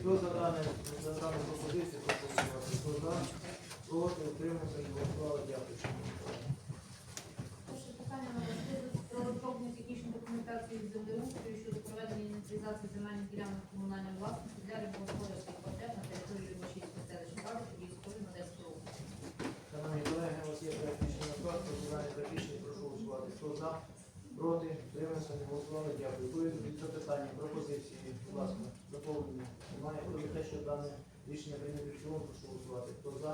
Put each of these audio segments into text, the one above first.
Хто за дане пропозицію, прошу. Хто за, проти, утримався, не голосували. Дякую. Перше питання номер 9 про розроблення технічної документації землеустрою щодо проведення інвентаризації земельних ділянок комунальної власності для рибогосподарських потреб на території Рибошівської селищної ради Подільської Одеської області. Шановні колеги, у вас є склад, розглянути та рішення, прошу голосувати. Хто за, проти, утримався, не голосували. Дякую. Будуть запитання, пропозиції, будь ласка, доповнення. Немає. За те, що дане рішення прийнято в цілому, прошу голосувати. Хто за,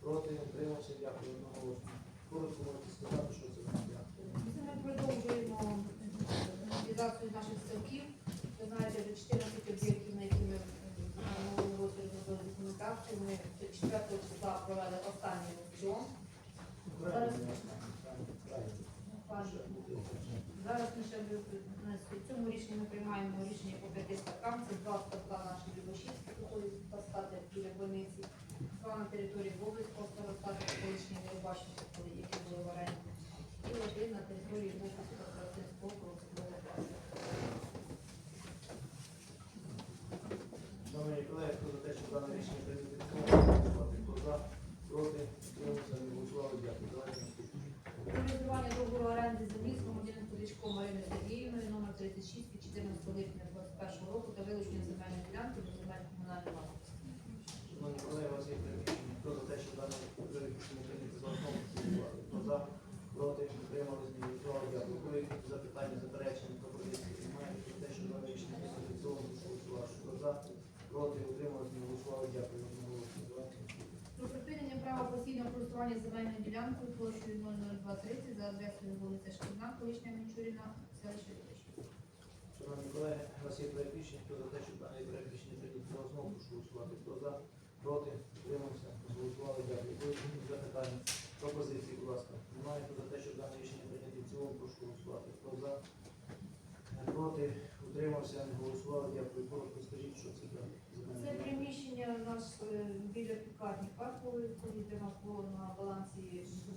проти, утримався, дякую. Одноголосно. Коротко можете сказати, що це за ділянка. Ми продовжуємо інвентаризацію наших ставків. Ви знаєте, вже 14 об'єктів, на які ми е, розробили документацію. Ми 4 числа провели останній аукціон. Зараз ми ще в- цьому рішенні ми приймаємо рішення по п'яти ставкам. Це два ставка наші Любошівські, готові стати біля больниці, два на території Бобрицького старостату, колишні Нерубашівські, які були в оренді, і один на території Бобрицького старостинського округу. Шановні колеги, хто за те, що дане рішення прийнято в цілому, прошу голосувати. Хто за, проти, утримався, не голосували. Дякую. Давайте наступне. Реалізування договору оренди землі з громадянин Подичко Марини Сергіївною номер 36 від 14 липня 2021 року та вилучення земельної ділянки до земель комунальної власності. Шановні колеги, у вас є приміщення. Хто за те, що дане рішення прийнято за основу, прошу. Хто за, проти, утримались. Дякую. Якісь запитання, заперечення, пропозиції? Немає. Хто за те, що дане рішення прийнято в цілому, прошу голосувати. Хто за, проти, утримались, не. Дякую. Про припинення права постійного користування земельною ділянкою площею 00230 за адресою вулиця Шкільна, колишня Мічуріна, селище. Шановні колеги, у вас є проект рішення. Хто за те, що даний проект рішення прийнято за основу, прошу голосувати. Хто за, проти, утримався, голосували. Дякую. Були запитання, пропозиції, будь ласка. Немає. Хто за те, що дане рішення прийнято в цілому, прошу голосувати. Хто за, проти, утримався, не голосували. Дякую. Коротко скажіть, що це за Це приміщення у нас е, біля пікарні паркової, де було на балансі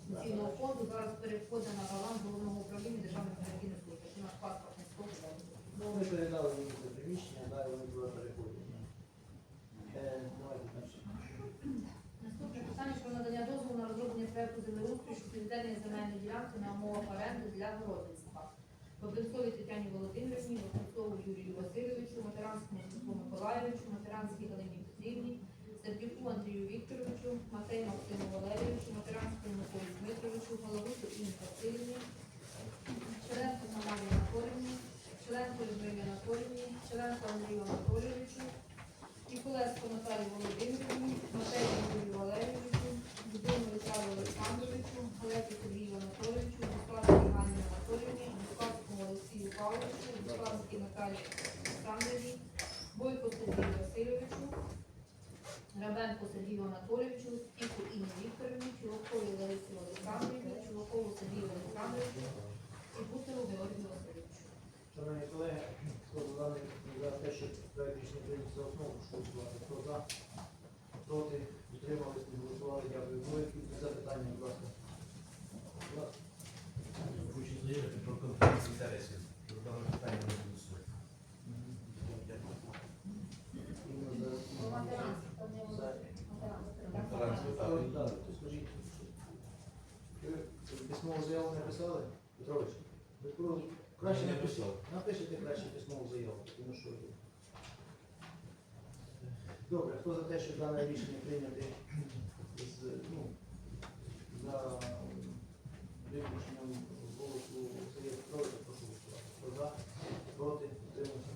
пенсійного фонду, зараз переходить на баланс головного управління Державної міграційної служби. Це наш паспортний стол. Ну, ми передали їм це приміщення, далі вони туди переходять. Е, Давайте далі. Наступне питання про надання дозволу на розроблення проекту землеустрою щодо відведення земельної ділянки на умовах оренди для городництва. Бобринцовій Тетяні Володимирівні, Бобринцову Юрію Васильовичу, Матеранському Дмитру Миколаєвичу, Матеранській Галині Петрівні, Сердюку Андрію Вікторовичу, Матей Максиму Валерійовичу, Матеранському Миколі Дмитровичу, Головусу Інні Васильівні, Черенко Андрію Анатолійовичу, Ніколеско Наталії Володимирівні, Матею Юрію Валерійовичу, Будину Віталію Олександровичу, Галеті Сергію Анатолійовичу, Буславській Ганні Анатоліївні, Буславському Олексію Павловичу, Буславській Наталії Олександрівні, Бойко Сергію Васильовичу, Рабенко Сергію Анатолійовичу, Стіку Інні Вікторівні, Чулакові Ларисі Олександрівні, Чулакову Сергію Олександровичу і Бусеру Георгію Васильовичу. Шановні колеги, за те, що проект рішення прийнято за основу, прошу голосувати. Хто за, проти, утримались, не голосували. Дякую. Були якісь запитання, будь ласка. Будь ласка. Хочу заявити про конфлікт інтересів. Про дане питання не голосує. Не скажіть. Письмову заяву написали? Петрович, ви краще не написав. Напишіть краще письмову заяву, тому що. Добре, хто за те, що дане рішення прийняти з, ну, за виключенням голосу Сергія Петровича, прошу голосувати. Хто за, проти, утримався.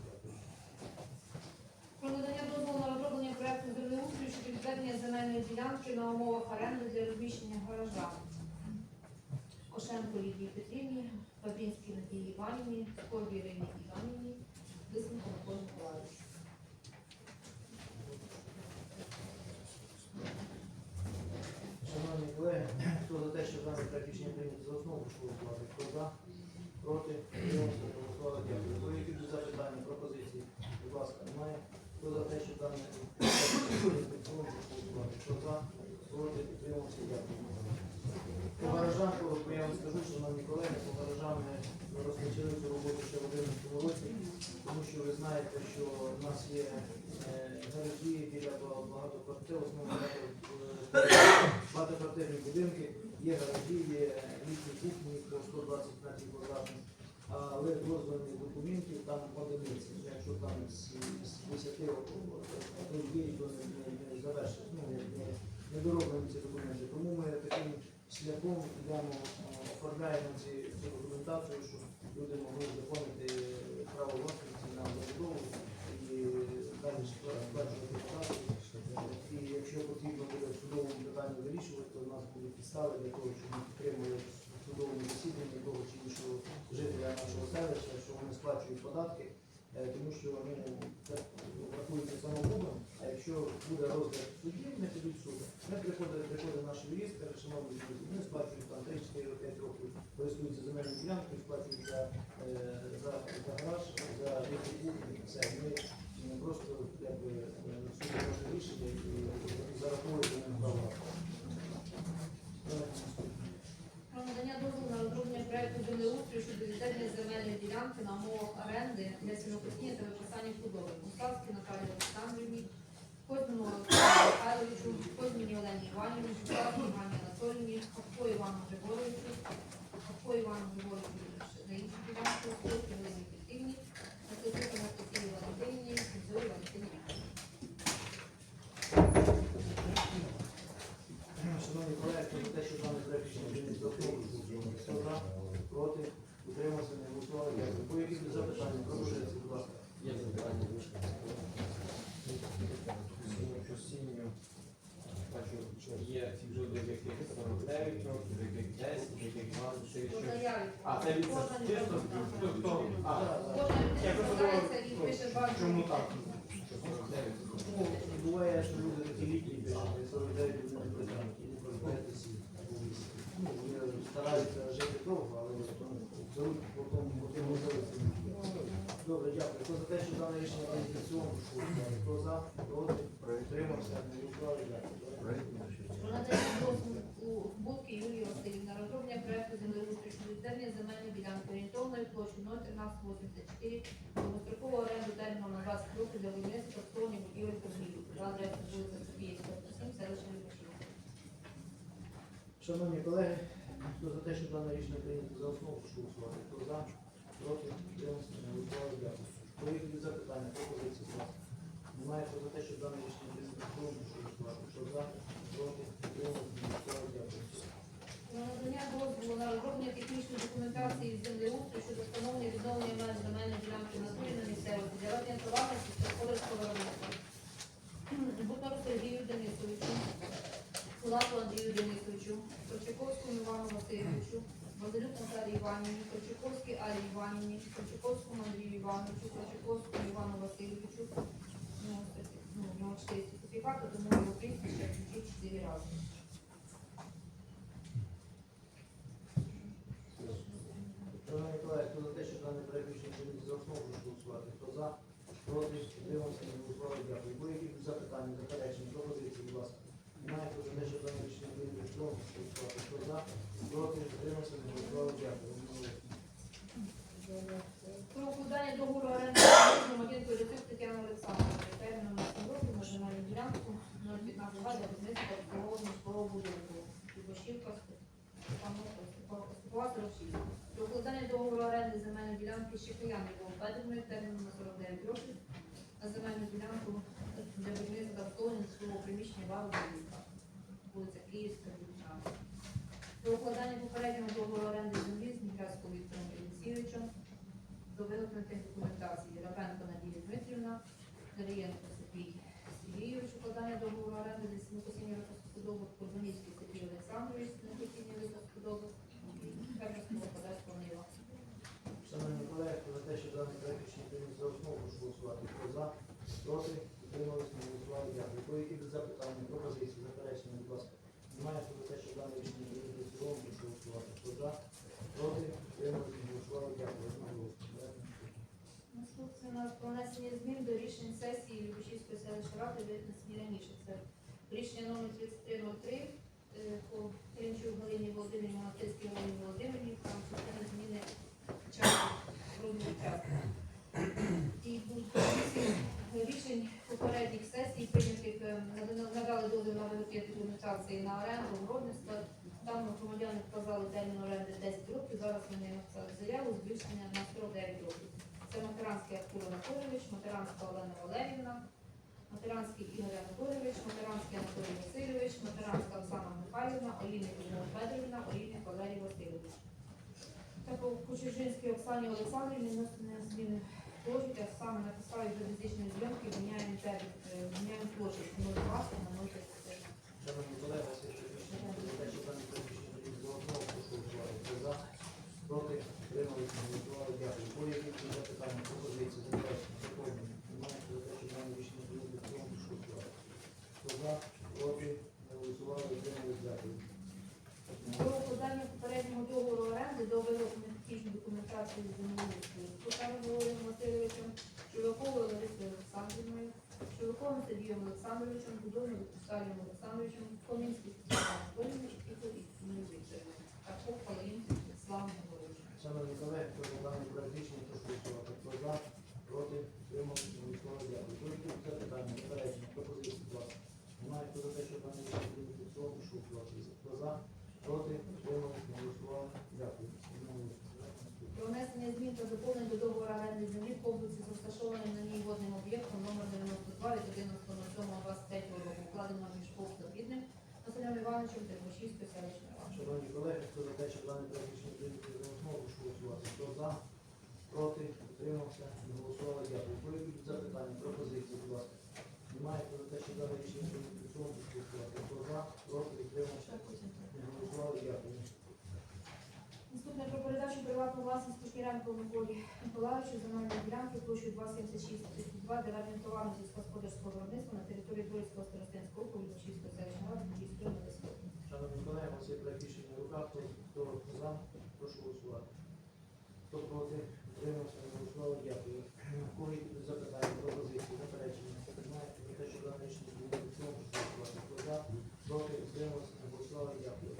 Про надання дозволу на розроблення проекту землеустрою щодо відведення земельної ділянки на умовах оренди для розміщення гаража. Кошенко Лідії Петрівні, Іванівні, Скорбі Ірині Іванівні, Лисенко Миколі Миколаївичу. Шановні колеги, хто за те, що дане проект рішення прийняти за основу, прошу голосувати. Хто за, проти, утримався, голосували, дякую. Були якісь запитання, пропозиції? Будь ласка, немає. Хто за те, що дане проект рішення прийняти в цілому, прошу голосувати. Хто за, проти, утримався, дякую. По гаражам, я вам скажу, шановні колеги, по гаражам ми розпочали цю роботу ще в 2011 році, тому що ви знаєте, що в нас є е, гаражі біля ба- багатоквартир, основно багато- багатоквартирні будинки, є гаражі, є літні кухні по 120 метрів квадратних, але дозвольних документів там одиниці. Якщо там з, з 10 років то не, завершить, ну, не, не дороблені ці документи. Тому ми шляхом йдемо, е, оформляємо цю документацію, щоб люди могли заповнити право власності на забудову і далі сплачувати податки. І якщо потрібно буде судовому питанні вирішувати, то в нас будуть підстави для того, щоб ми підтримали в судовому засіданні того чи іншого жителя нашого селища, що вони сплачують податки, е, тому що ну, це рахується самогубом, а якщо буде розгляд в суді, не підуть в суд. Ми приходить, приходить наш каже, шановні друзі, вони сплачують там 3, 4, 5 років, користуються земельною ділянкою, сплачують за, е, за, за гараж, за літню кухню, все. Ми просто якби е, суд може рішення і зараховують на права. Надання дозволу на розроблення проекту землеустрою щодо відведення земельної ділянки на умовах оренди для сінокосіння та виписання худоби. Мусавській Наталії Олександрівні, Козьмину Олександру Михайловичу, Козьміні Олені Іванівні, Мусавській Івані Анатоліївні, Хапко Івану Григоровичу, Хапко Івану Григоровичу на інші ділянки, Сосі Олені Петрівні, Насилку Анастасії Валентинівні, Зої Валентині Вікторівні. Шановні колеги, хто за те, що даний проект рішення прийняти за основу, хто за, проти, утримався, не голосували, дякую. По яких запитання, пропозиції, будь ласка. Є запитання постійно. Бачу, є люди, в яких 49 років, в яких 10, в яких 20, По що... заяві. А, це від Кожен чисто? так, Хто, хто? А, Кожна Я людина просто звертається і думав, пише бажання. чому так? Що 49? Ну, буває, що люди такі літні пишуть, і 49 люди не працюють, і не проживають усі. Ну, вони стараються жити довго, але беруть по тому, по тому зависі. Добре, дякую. Хто за те, що дане рішення цілому, прошу. Хто за, проти, утримався, не голосували, дякую. Про надання дозволу Юлії Васильівни на розроблення проекту землеустрою відведення земельної ділянки орієнтовною площею 01384 довгострокового оренду терміном на 20 років для виробництва обслуговування будівель торгівлі за адресою вулиця Софіївська, 7, селище Любашів. Шановні колеги, хто за те, що дане рішення прийнято за основу, прошу голосувати. Хто за, проти, утримався, не голосували, дякую. Запитання, пропозиції, будь ласка. Немає за те, що дане рішення прийнято прошу голосувати. Хто за, проти, утримався, не голосували. Надання дозволу на розроблення технічної документації з землеустрою щодо встановлення відновлення меж земельної ділянки на турі на місцевості для ведення товарності та господарського виробництва. Бутару Сергію Денисовичу, Кулаку Андрію Денисовичу, Корчаковському Івану Васильовичу, Базилюк Наталії Іванівні, Корчаковській Аллі Іванівні, Корчаковському Андрію Івановичу, Корчаковському Івану Васильовичу, ну, ось, ну, у нього чотири сертифікати, тому його прізвище включить чотири рази. Шановні колеги, хто за те, що дане проект рішення прийнято за основу, голосувати. Хто за, проти, утримався, не голосували, дякую. По яких запитання, заперечень, пропозиції, будь ласка. Немає хто за те, що дане рішення прийнято за основу, голосувати. Хто за, проти, утримався, не голосували, дякую. Про укладання договору оренди з громадянкою Рецюк Тетяна Олександровна терміном на 7 років на земельну ділянку 015 га для будівництва обслуговування житлового будинку. Любашівка, Степова 46. Про укладання договору оренди Щепеян Львов Федорівною терміном на 49 років на земельну ділянку для будівництва свого приміщення Вару Будинка. Вулиця Київська, 19. До укладання попереднього договору оренди землі з Мікраського Віктором Олексійовичем до виготовлених документації Рапенко Надія Дмитрівна, Дарієнко Сергій Сергійович, укладання договору оренди для сінокосіння розподобок Курбанівський Сергій Олександрович, сінокосіння розподобок і фермерського господарства Нива. Шановні колеги, хто за те, що даний проект рішення прийнято за основу, прошу голосувати. Хто за, проти, утрималися, не голосували, дякую. По яких запитання, пропозиції, заперечення, будь ласка. Немає за те, що дане рішення прийнято за цілому, голосувати. Хто проти, утрималися, не голосували, дякую. Наступне у про змін до рішень сесії Любишівської селищної ради, винесені раніше. Це рішення номер 3303 е, по Мельничук Галині Володимирівні, Монастирській Галині Володимирівні, там зміни часу розміру часу. І рішень попередніх сесій, прийнятих е, надали дозвіл на виготовлення документації на оренду, городництво. Там громадяни вказали термін оренди 10 років, зараз вони написали заяву збільшення на 49 років. Це Матеранський Артур Анатолійович, Матеранська Олена Валерівна, Матеранський Ігор Анатолійович, Матеранський Анатолій Васильович, Матеранська Оксана Михайлівна, Олійник Людмила Федорівна, Олійник Валерій Васильович. Та по Кучержинській Оксані Олександрівні зміни площі, а саме на підставі фізичної зйомки міняємо термін, е, міняємо площу з 0,20 на 0,37. Шановні колеги, це ще рішення про передачу даних приміщень до відповідного прошу голосувати. Хто за? Проти? Утримались? Дякую. По яких запитання, пропозиції, заперечення, доповнення? Немає про передачу даних рішення до відповідного прошу голосувати. Хто за? Проти? Не голосували. Утримались? Дякую. Про подання попереднього договору оренди до вироблення технічної документації з землеустрою. Кутаром Володимиром Васильовичем, Чуваковою Ларисою Олександрівною, Чуваковим Сергієм Олександровичем, Будовним Віталієм Олександровичем, Комінським Степаном Анатолійовичем і Поліцією Вікторовичем. Також Палаїн Славом Григоровичем. Шановні колеги, хто за даний проект рішення, прошу голосувати. Хто за? Проти? Утримались? Голосували. Дякую. По яких запитання, заперечення, пропозиції, будь ласка? Немає хто за те, що даний рішення до відповідного прошу голосувати. Хто за? Проти? Утримались? Голосували. Дякую. Про внесення змін та доповнень до договору оренди землі в комплексі з розташованим на ній водним об'єктом номер 92 від 11.07.23 року, укладено між ПОВ Запідним Василем Івановичем та Кошівською селищною радою. Шановні колеги, хто за те, що даний проект рішення прийняти за основу, голосувати. Хто за? Проти? Утримався? Не голосували. Дякую. Коли будуть запитання, пропозиції, будь ласка. Немає хто за те, що дане рішення прийняти за основу, голосувати. Хто за? Проти? Утримався? Не голосували. Дякую. Наступне про передачу приватну власність Кушніренко Миколі Миколаївичу земельної ділянки площею 27632 для товарно сільськогосподарського виробництва на території Троїцького старостинського округу Львівської селищної ради Київської області. Шановні колеги, у вас є проект рішення руках. Хто за? Прошу голосувати. Хто проти? Утримався? Не голосував, Дякую. Коли будуть запитання, пропозиції, заперечення? Немає хто за те, що дане рішення прийняти за основу, прошу голосувати. Хто за? Проти? Утримався? Не голосували. Дякую.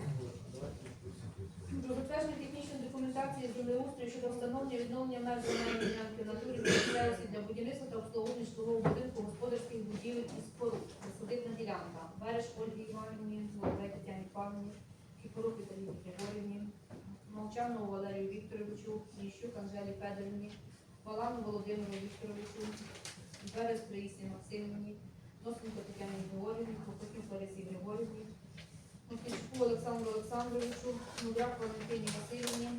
Давайте дискусію. Про затвердження технічної документації землеустрою щодо встановлення і відновлення меж земельної ділянки натурі місцевості для будівництва та обслуговування житлового будинку, господарських будівель і споруд. Присадибна ділянка. Береж Ольгі Іванівні, Володимир Тетяні Павлівні, Кіпорук Віталії Григорівні, Молчанову Валерію Вікторовичу, Ніщук Анжелі Федорівні, Балану Володимиру Вікторовичу, Берез Раїсі Максимівні, Носенко Тетяні Григорівні, Покотюк Ларисі Григорівні, Микитюку Олександру Олександровичу, Мудрак Валентині Васильівні,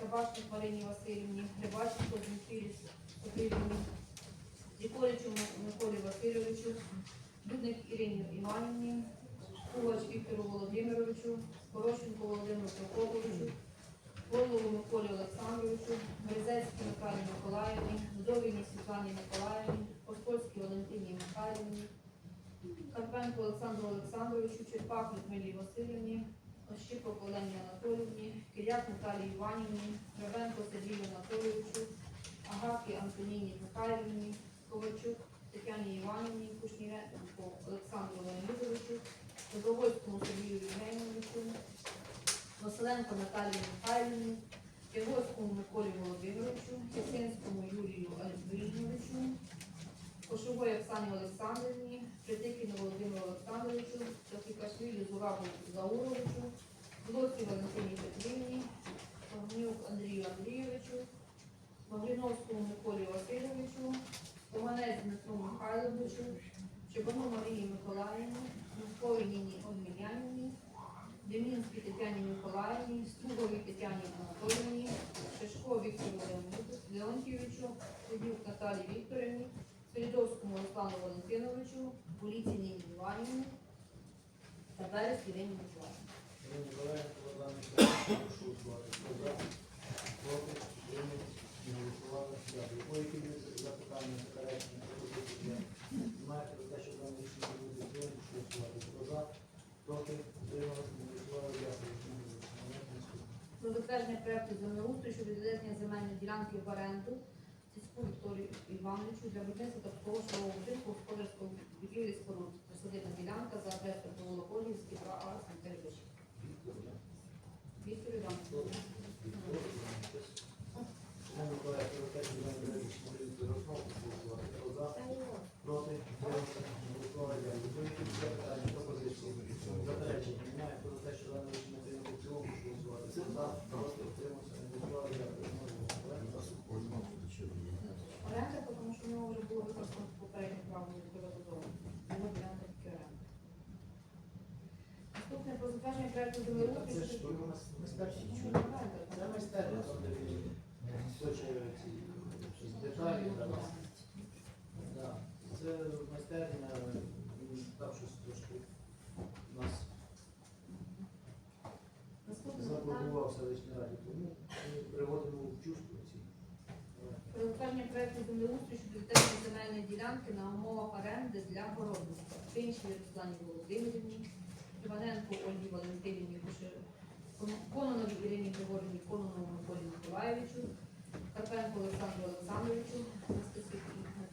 Табачник Марині Васильівні, Грибаченко Дмитрі Софіївні, Дікоричу Миколі Васильовичу, Дудник Ірині Іванівні, Кувач Віктору Володимировичу, Порошенко Володимиру Прокоповичу, Голову Миколі Олександровичу, Березецькій Михайлі Миколаївні, Вдовіні Світлані Миколаївні, Поспольській Валентині Михайлівні, Карпенко Олександру Олександровичу, Черпак Людмилі Васильівні, Ощіпок Олені Анатоліївні, Киряк Наталії Іванівні, Кривенко Сергію Анатолійовичу, Агакі Антоніні Михайлівні, Ковальчук Тетяні Іванівні, Кушніренко Олександру Леонідовичу, Добровольському Сергію Євгенійовичу, Василенко Наталії Михайлівні, затвердження проєкту землеустрою щодо відведення земельної ділянки в оренду сільському Вікторію Івановичу для будівництва такого жилого будинку господарського будівлі споруд. Присадибна ділянка за адресою Волоколівський 2А Сантервич. Віктор Іванович. Проти, проти, проти, проти, проти, проти, Це ж нас майстерня. Це щось деталі. Це майстерня, там щось трошки у нас заблокував селищній раді, тому ми приводимо в чувство ці. Про затвердження проекту землеустрою щодо відведення земельної ділянки на умовах оренди для городництва. Пенші Руслані Володимирівні, Іваненко Ольгі Валентинівні, Кононовій Ірині Григорівні, Кононову Миколі Миколаєвичу, Карпенко Олександру Олександровичу, Анастасії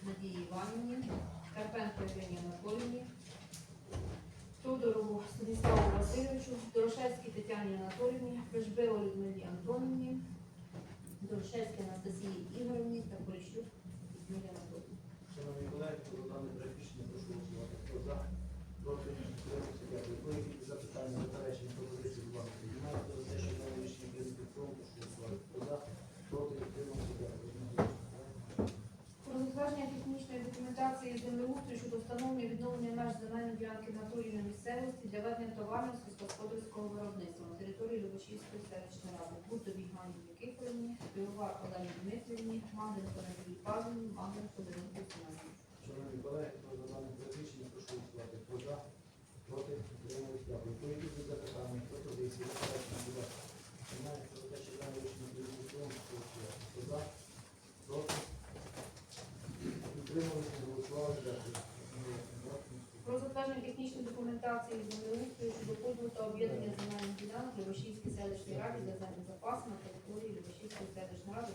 Надії Іванівні, Карпенко Євгенії Анатоліївні, Тодорову Станіславу Васильовичу, Дорошевській Тетяні Анатоліївні, Прижбило Людмилі Антонівні, Дорошевській Анастасії Ігорівні та Поліщук Людмилі Анатоліївні. Шановні колеги, про дане приміщення прошу голосувати. Хто за? Проти? Утримався? Дякую. Були якісь запитання, заперечення, пропозиції, будь ласка. Знімаємо за те, що дане рішення прийнято в цілому, прошу голосувати. Хто за? Проти? Утримався? Дякую. Одноголосно. Про затвердження технічної документації землеустрою щодо встановлення відновлення меж земельної ділянки на турі на місцевості для ведення товарного сільськогосподарського виробництва на території Любашівської селищної ради. Будові Ганні Никифорівні, Півовар Олені Дмитрівні, Манденко Надії Павлівні, Манденко Семенівні. Шановні колеги, хто за дане приміщення, прошу голосувати. Хто за? Проти? Утримався? Дякую. Якісь запитання, пропозиції, заперечення, будь ласка. Знімаємо за те, що дане рішення прийнято в цілому, прошу голосувати. Хто за? Проти? Утрималися? Голосували? Дякую. Одноголосно. Дякую. Про затвердження технічної документації землеустрою щодо поділу та об'єднання земельних ділянок Любашівській селищній раді для запасу на території Любашівської селищної ради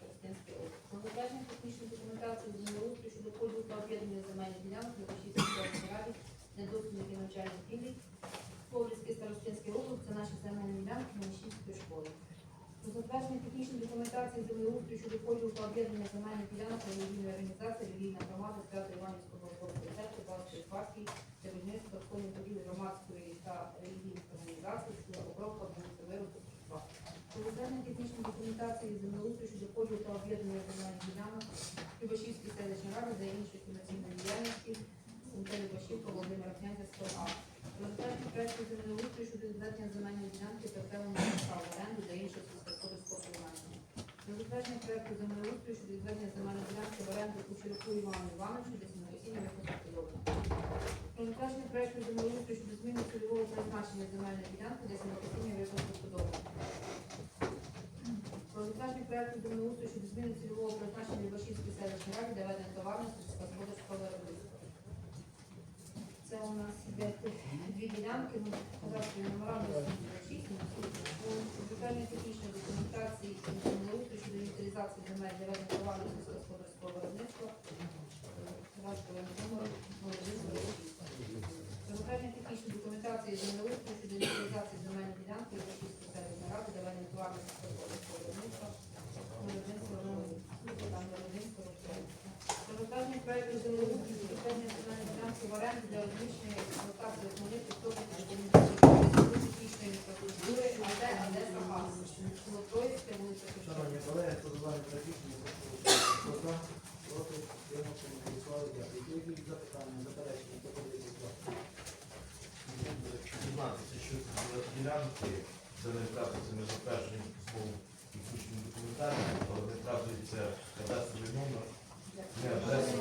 Коростенської області. Про затвердження технічної документації землеустрою щодо поділу та об'єднання земельних ділянок Любашівській селищній раді для дослідних і навчальних цілей Коврівській Старостинській області це наші земельні ділянки Мішівської школи. Затвердження технічної документації землеустрою щодо поділу та об'єднання земельних ділянок релігійної організації релігійна громада свято Іванівського Богородської церкви Балтської партії для розподілу поділи громадської та релігійних організацій села Обробка Виробу 2. Про технічної документації землеустрою щодо поділу та об'єднання земельних ділянок Любашівської селищної ради за іншої комерційної діяльності СМТ Любашівка Володимира Князівського А. Про затвердження проекту землеустрою щодо відведення земельної ділянки та окремого прав в оренду за іншого сільськогосподарського призначення. Про затвердження проекту землеустрою щодо відведення земельної ділянки в оренду Кучеруку Івану Івановичу для виконання Про затвердження проекту землеустрою зміни цільового призначення земельної ділянки для сінокосіння виконання Про затвердження проекту землеустрою щодо зміни цільового призначення Любашівської селищної ради для ведення товарного сільськогосподарського виробництва. Це у нас іде дві ділянки, ну, кадастрові номера 86, Виконання технічної документації і землеустрою щодо інвентаризації земель для ведення товарного сільськогосподарського виробництва. Кадастровий номер 0146. Технічної документації землеустрою щодо інвентаризації земельної ділянки Російської селищної ради для ведення товарного сільськогосподарського виробництва. Виробництва номер там виробництво Завантаження проекту землеустрою щодо відведення земельної ділянки в оренду для розміщення і експлуатації основних історичних технічної інфраструктури АД Одеса ГАЗ. Село Троїцьке, вулиця Шановні Кучера. колеги, хто за дане приміщення, прошу голосувати. Хто за? Проти? Утримався? Голосували? Дякую. Були якісь запитання, заперечення, пропозиції, будь ласка. Дізнатися, що це за ділянки, це не вказується не затвердженням словом і включенням документації, але не вказується кадастровий номер, не адреса.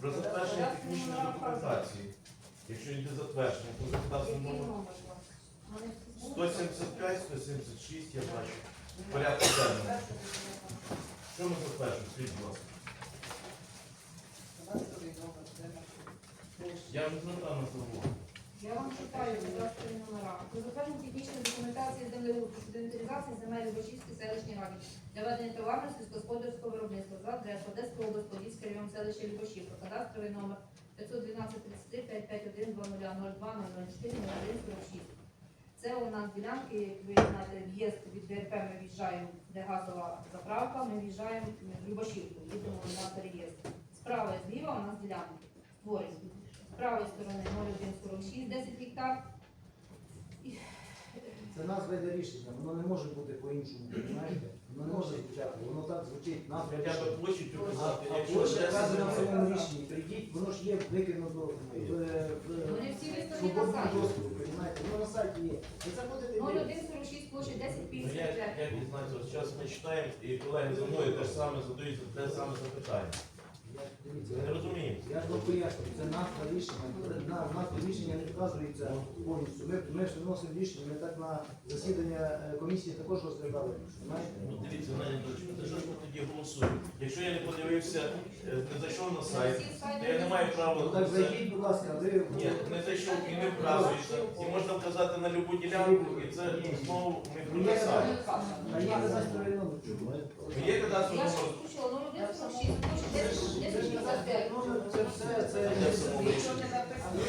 Про затвердження технічної документації. Якщо йде затвердження, то за кадастровий номер номер у вас? Вони всі 175, 176, я бачу. В порядку денному. Що ми затверджуємо? Скажіть, будь ласка. Я вже звертав на завод. Я вам читаю кадастрові номера. Про затвердження технічної документації землеустрою щодо інвентаризації земель Любашівській селищній раді для ведення товарного сільськогосподарського виробництва за адресою Одеська область, Подільська район селища Любашівка, кадастровий номер 512 33 551 0002 004 01 46. Це у нас ділянки, як ви знаєте, в'їзд від ДРП ми в'їжджаємо, де газова заправка, ми в'їжджаємо в Любашівку, їдемо на переїзд. Справа і зліва у нас ділянки створені. Правої сторони 0146, 10 гектар. Е, Це назва йде рішення, воно не може бути по-іншому, розумієте? Воно не може звучати, воно так звучить, назва Хоча рішення. б площу цю А якщо площа вказана в цьому рішенні, прийдіть, воно ж є викинуто в, в, Вони всі виставлені на свободному сайті. доступі, розумієте? Воно на сайті є. Ви заходите в 0146 площа Ну, як, 1055. як дізнатися, от зараз ми читаємо, і колеги за мною те ж саме задають те саме запитання. Я, не розуміємо. Я ж вам пояснюю, це назва рішення. На назва рішення не вказується повністю. Ми, ми ж виносимо рішення, ми так на засідання е, комісії також розглядали. Знаєте? Ну дивіться, Надя Анатолійович, ну, за що ж ми тоді голосуємо? Якщо я не подивився, е, не зайшов на сайт, то я не маю Ну права так це. зайдіть, будь ласка, ви Ні, не зайшов і не вказується. І можна вказати на любу ділянку, і це знову ми прописали. а є номер. Чому? Є кадастровий Я ж номер. озвучила 0146 площа 1055. Номер це все, це Де в самому рішенні?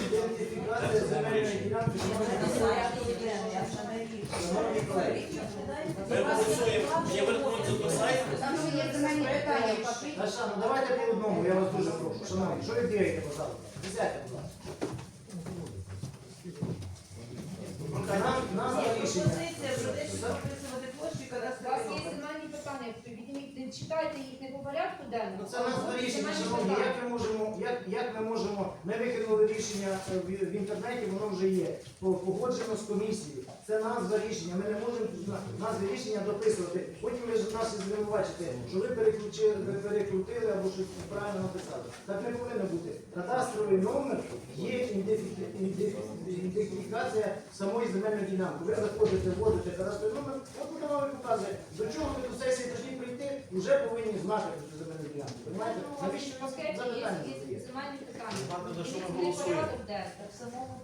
ідентифікація земельної ділянки. Шановні колеги, Ми голосуємо, не вернуться до сайту. Там ще є земельні питання. Наша, ну давайте по одному, я вас дуже прошу. Шановні, що ви бігаєте по залу? Сядьте, будь ласка. Читайте їх не по порядку денному. Ну це нас рішення, шановні, як ми можемо, як, як ми можемо, ми викинули рішення е, в, в інтернеті, воно вже є, По- погоджено з комісією. Це назва рішення, ми не можемо на- назви рішення дописувати. Потім ви ж нас і звинувачите, що ви переключили, ви перекрутили або щось неправильно написали. Так не повинно бути. Кадастровий номер є ідентифі- ідентифі- ідентифікація самої земельної ділянки. Ви заходите, вводите кадастровий номер, от воно вам і показує, до чого ви до сесії повинні прийти, вже повинні знати цю земельну ділянку. Понимаєте? Навіщо В нас запитання є- задаєте? земельні питання. Ладно, за що ми Є голосуємо? порядок денний.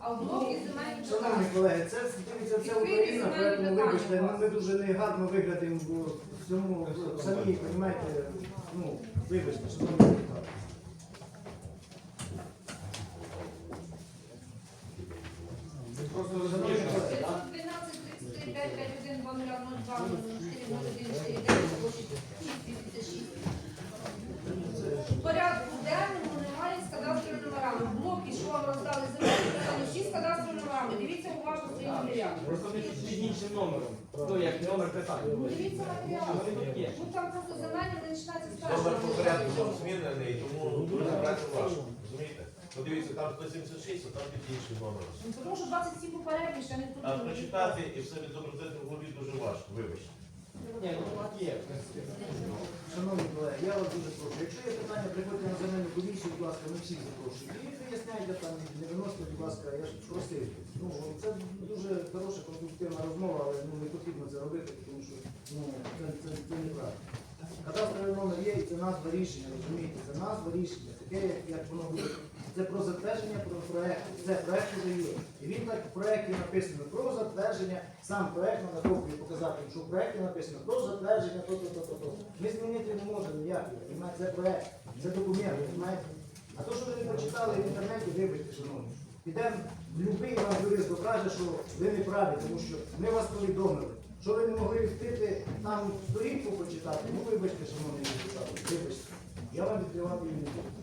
А в блокі земельні Шановні питання. колеги, це дивіться, це Україна, поэтому вибачте, ну, ми дуже негарно виглядаємо в цьому самі, розумієте, ну, вибачте, шановні депутати. Просто шановні колеги, 512 33 551 2002 04 01 49 площі 656. У порядку денному немає з кадастровими номерами. В блокі, що вам роздали земельні питання, всі з кадастровими номерами. Дивіться уважно свої матеріали. Просто не під іншим номером. То як номер питання. Ну. Ну там просто не починається Номер був змінений, тому розібратися важко. Розумієте? Подивіться, там 176, а там під інший номер. Ну, Тому що 27 попередні ще не тут. А прочитати і все відобразити в голові дуже важко, вибачте. Ну. Шановні колеги, я вас дуже прошу. Якщо є питання, приходьте на земельну комісію, будь ласка, ми всіх запрошуємо. І виясняйте там, не виносите, будь ласка, я ж просив. Ну, це дуже хороша, конструктивна розмова, але ну, не потрібно це робити, тому що ну, це, це, це неправильно. Кадастровий номер є і це назва рішення, розумієте? Це назва рішення, таке, як, як воно буде. Це про затвердження про проект. Це проект вже є. І він так в проекті написано про затвердження, сам проект на копію показати, що в проекті написано про затвердження то, то, то. Ми змінити не можемо ніяк. Це проект, це документ, розумієте? А то, що ви не прочитали в інтернеті, вибачте, шановні. Підемо в любий вам юрист докаже, що ви не праві, тому що ми вас повідомили. Що ви не могли відкрити там сторінку почитати, ну вибачте, шановні депутати, вибачте. Я вам відкривати її не буду.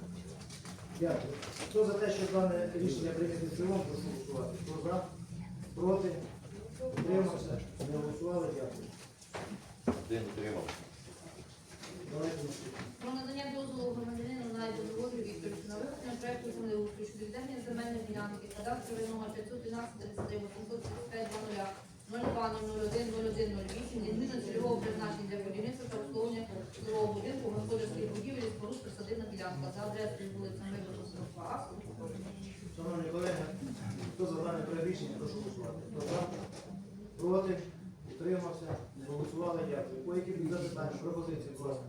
Дякую. Хто за те, що дане рішення прийняти в цілому, прошу голосувати. Хто за? Проти? Утримався? Не голосували? Дякую. Давайте наступне. Про надання дозволу громадянину на дозволу Віктору на виходення проекту землеустрою щодо віддання земельної ділянки кадастровий номер 512 33 835 00 02 01 01 08 зміни цільового призначення для будівництва та обслуговування житлового будинку господарських будівель і споруд присадибна ділянка за адресою вулиця Мирного 42 Шановні колеги, хто за дане проект рішення, прошу голосувати. Хто за? Проти? Утримався? Не голосували? Дякую. По яких запитання, пропозиції, будь ласка?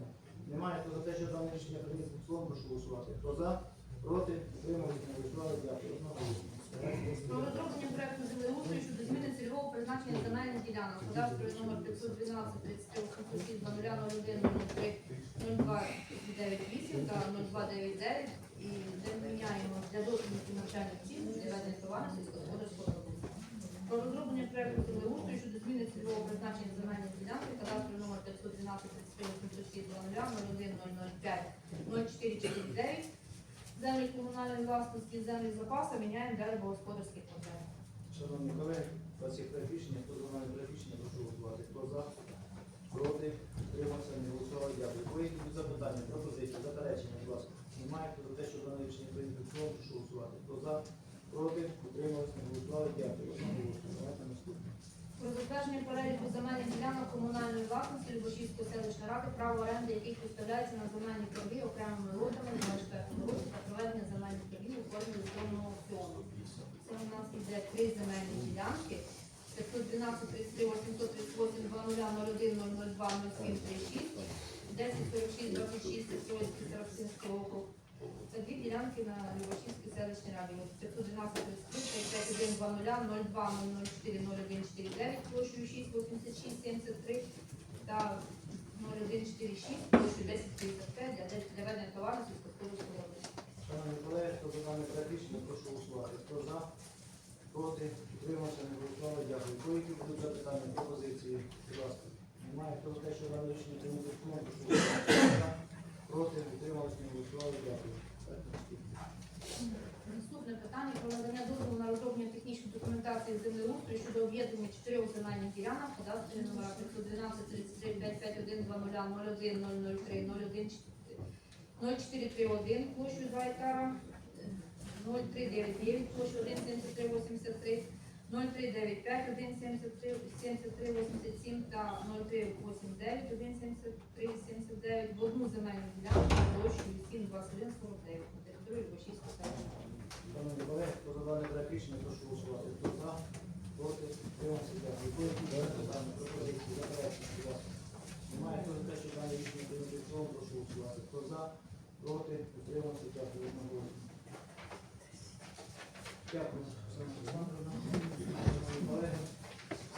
Немає. Хто за те, що дане рішення прийняти в прошу голосувати. Хто за? Проти? Утримався? Не голосували? Дякую. Про розроблення проекту землеустрою щодо зміни цільового призначення земельних ділянок. Кадастровий номер 512 33 806 00 01 03 02 та 0299 і де ми міняємо для дослідників навчальних цін для ведення товару сільськогосподарського. Про розроблення проекту землеустрою щодо зміни цільового призначення земельних ділянок. Кадастровий номер 512 33 806 00 01 005 0449 Землі комунальної власності, землі запасу міняємо для рибогосподарських потреб. Шановні колеги, у вас є рішення, хто за мною рішення, прошу голосувати. Хто за, проти, утримався, не голосував, дякую. Коли будуть запитання, пропозиції, заперечення, будь ласка. Немає, за те, що дане рішення прийнято в цілому, голосувати. Хто за, проти, утримався, не голосував, дякую. Давайте наступне. Про затвердження переліку земельних ділянок комунальної власності Любашівської селищної ради, право оренди яких виставляється на земельні торги окремими лотами на 24 році та проведення земельних торгів у формі електронного аукціону. Це у нас іде три земельні ділянки. 512, 33, 838, 00, 01, 002, 07, 36, 10, 46, 26, Сестройський, Старостинський округ. Це дві ділянки на Любашівській селищній раді. 512, 33, 51, 00, 02, 004, 01, 49, площею 6, 86, 73 та 0146, площею 10, 55 для, для ведення товару сільськогосподарського виробництва. Шановні колеги, хто за дане проект прошу голосувати. Хто за, проти, утримався, не голосував, дякую. Коли які будуть запитання, пропозиції, будь ласка. Немає, хто за те, що дане рішення прийнято в проти, утримався, не голосував, дякую. Наступне. Питання про надання дозволу на розроблення технічної документації землеустрою щодо об'єднання чотирьох земельних ділянок, кадастрові номера 512, 33, 551, 20, 01, 003, 01, 0431, площею 2 гектара, 0399, площею 17383, 0395, 173, 7387 та 0389, 17379 в одну земельну ділянку площею 72149 на території Бошівського селища. Шановні колеги, хто за рішення, прошу голосувати. Хто за, проти, утримався, дякую. Будь ласка. Немає, хто за те, що рішення прийнято в прошу голосувати. Хто за, проти, утримався, дякую. Одноголосно. Дякую,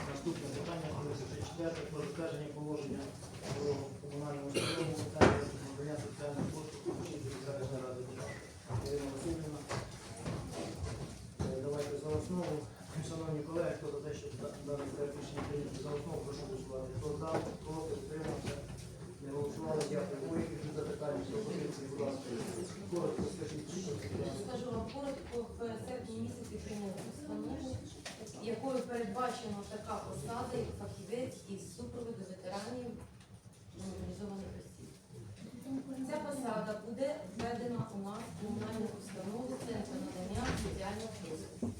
наступне питання, 34 про затвердження положення про комунальному установу питання надання соціальних послуг Кучинської селищної ради. Ірина Васильівна. Е, Давайте за основу. Шановні колеги, хто за те, щоб да- дане проект рішення за основу, прошу голосувати. Хто за, проти, утримався, не голосували, дякую. Ой, які запитання, пропозиції, будь ласка. Коротко скажіть, що? Скажу вам коротко, в серпні місяці прийняли постанову, якою передбачено така посада, як фахівець із супроводу ветеранів мобілізованих осіб. Ця посада буде введена у нас в комунальну установу Центру надання соціальних послуг.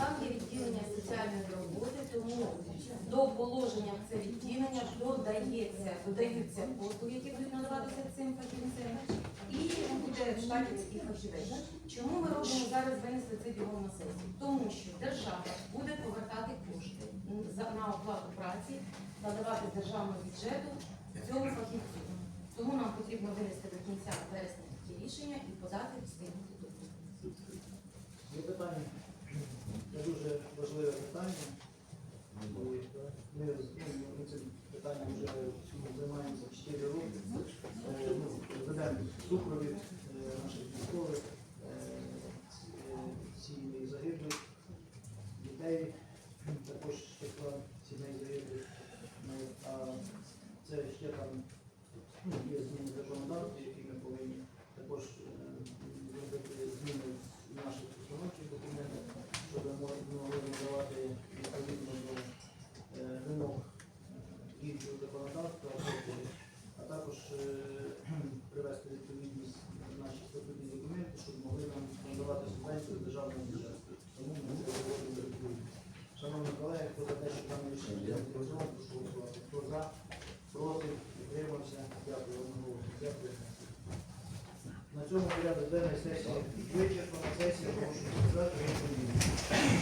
Там є відділення соціальної роботи, тому до положення це відділення додається, додаються послуги, які будуть надаватися цим фахівцям, і буде штатівський фахівець. Чому ми робимо зараз винесли це бігом на сесію? Тому що держава буде повертати кошти на оплату праці, надавати з державного бюджету цьому фахівцю. Тому нам потрібно винести до кінця вересня такі рішення і подати встигнути. Є питання? Це дуже важливе питання. Ми, ну, ми цим питанням вже займаємося 4 роки. Е, Ведемо супровід е, наших військових, е, е, сім'ї загиблих, дітей, також числа сімей загиблих. Ну, А це ще там ну, є зміни законодавства, які ми повинні також е, зробити зміни в наших установчих документах, щоб ми могли надавати відповідно до е, вимог е, діючого законодавства, тобто, а також е, привести відповідність наші статутні документи, щоб могли нам надавати субвенцію з державного бюджету. Тому ми це говоримо відповідно. Шановні колеги, хто за те, що дане рішення прийняти в цілому, прошу голосувати. Хто за, проти, утримався, дякую одноголосно. Дякую. На цьому порядок денний сесії вичерпано. Сесія прошу.